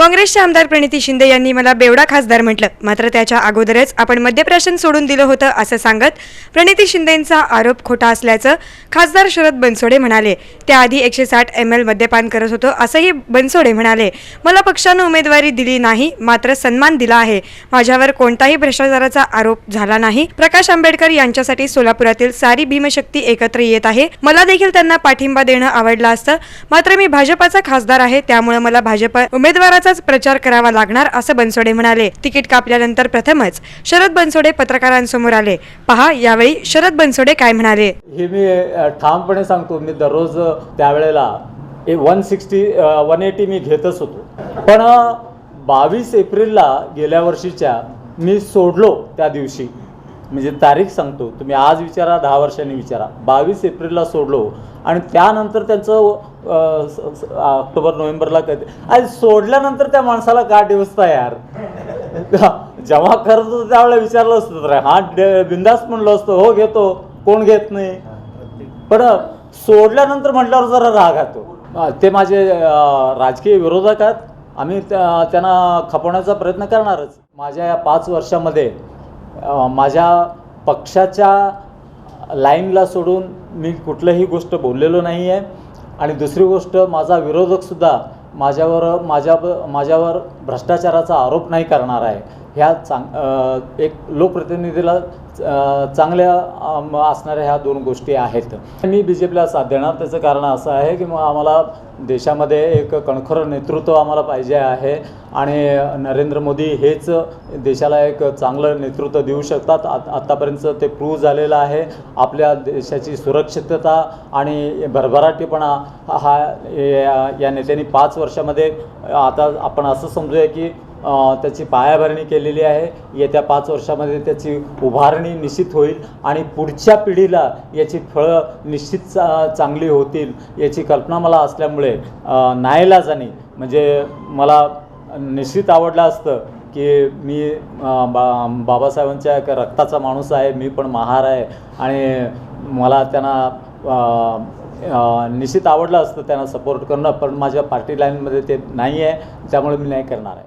काँग्रेसचे आमदार प्रणिती शिंदे यांनी मला बेवडा खासदार म्हटलं. मात्र त्याच्या अगोदरच आपण मध्यप्राशन सोडून दिलं होतं असं सांगत प्रणिती शिंदेंचा आरोप खोटा असल्याचं खासदार शरद बनसोडे म्हणाले. त्याआधी एकशे साठ एम एल मद्यपान करत होतो असंही बनसोडे म्हणाले. मला पक्षानं उमेदवारी दिली नाही मात्र सन्मान दिला आहे. माझ्यावर कोणताही भ्रष्टाचाराचा आरोप झाला नाही. प्रकाश आंबेडकर यांच्यासाठी सोलापुरातील सारी भीमशक्ती एकत्र येत आहे. मला देखील त्यांना पाठिंबा देणं आवडलं असतं. मात्र मी भाजपाचा खासदार आहे त्यामुळे मला भाजप उमेदवाराचा उमेदवाराचाच प्रचार करावा लागणार असं बनसोडे म्हणाले. तिकीट कापल्यानंतर प्रथमच शरद बनसोडे पत्रकारांसमोर आले. पहा यावेळी शरद बनसोडे काय म्हणाले? हे मी ठामपणे सांगतो. मी दररोज त्यावेळेला वन सिक्स्टी वन एटी मी घेतच होतो. पण बावीस एप्रिलला गेल्या वर्षीच्या मी सोडलो त्या दिवशी. म्हणजे तारीख सांगतो. तुम्ही आज विचारा दहा वर्षांनी विचारा. बावीस एप्रिलला सोडलो. आणि त्यानंतर त्यांचं ऑक्टोबर नोव्हेंबरला कधी? आणि सोडल्यानंतर त्या माणसाला का डिवसता यार? जेव्हा करत होतो त्यावेळेला विचारलं असतं तर हा बिंदास म्हणलो असतो हो घेतो कोण घेत नाही? पण सोडल्यानंतर म्हटल्यावर जरा राग येतो. ते माझे राजकीय विरोधक आहेत. आम्ही त्या- त्यांना खपवण्याचा प्रयत्न करणारच. माझ्या या पाच वर्षामध्ये माझ्या पक्षाच्या लाईनला सोडून मी कुठलंही गोष्ट बोललेलो नाही आहे आणि दुसरी गोष्ट माझा विरोधकसुद्धा माझ्यावर माझ्या माझ्यावर भ्रष्टाचाराचा आरोप नाही करणार आहे. ह्या चांग एक लोकप्रतिनिधीला चांगल्या असणाऱ्या ह्या दोन गोष्टी आहेत. मी बी जे पीला साथ देणार. त्याचं कारण असं आहे की मग आम्हाला देशामध्ये एक कणखर नेतृत्व आम्हाला पाहिजे आहे आणि नरेंद्र मोदी हेच देशाला एक चांगलं नेतृत्व देऊ शकतात. आत आत्तापर्यंत ते प्रूव्ह झालेलं आहे. आपल्या देशाची सुरक्षितता आणि भरभराटीपणा हा या या नेत्यांनी पाच वर्षामध्ये आता आपण असं समजूया की त्याची पायाभरणी केलेली आहे. येत्या पाच वर्षामध्ये त्याची उभारणी निश्चित होईल आणि पुढच्या पिढीला याची फळं निश्चित चा चांगली होतील याची कल्पना मला असल्यामुळे नाईलाजाने म्हणजे मला निश्चित आवडलं असतं की मी बा बाबासाहेबांच्या एक रक्ताचा माणूस आहे मी पण महार आहे. आणि मला त्यांना निश्चित आवडलं असतं त्यांना सपोर्ट करणं पण माझ्या पार्टी लाईनमध्ये ते नाही आहे त्यामुळे मी नाही करणार आहे.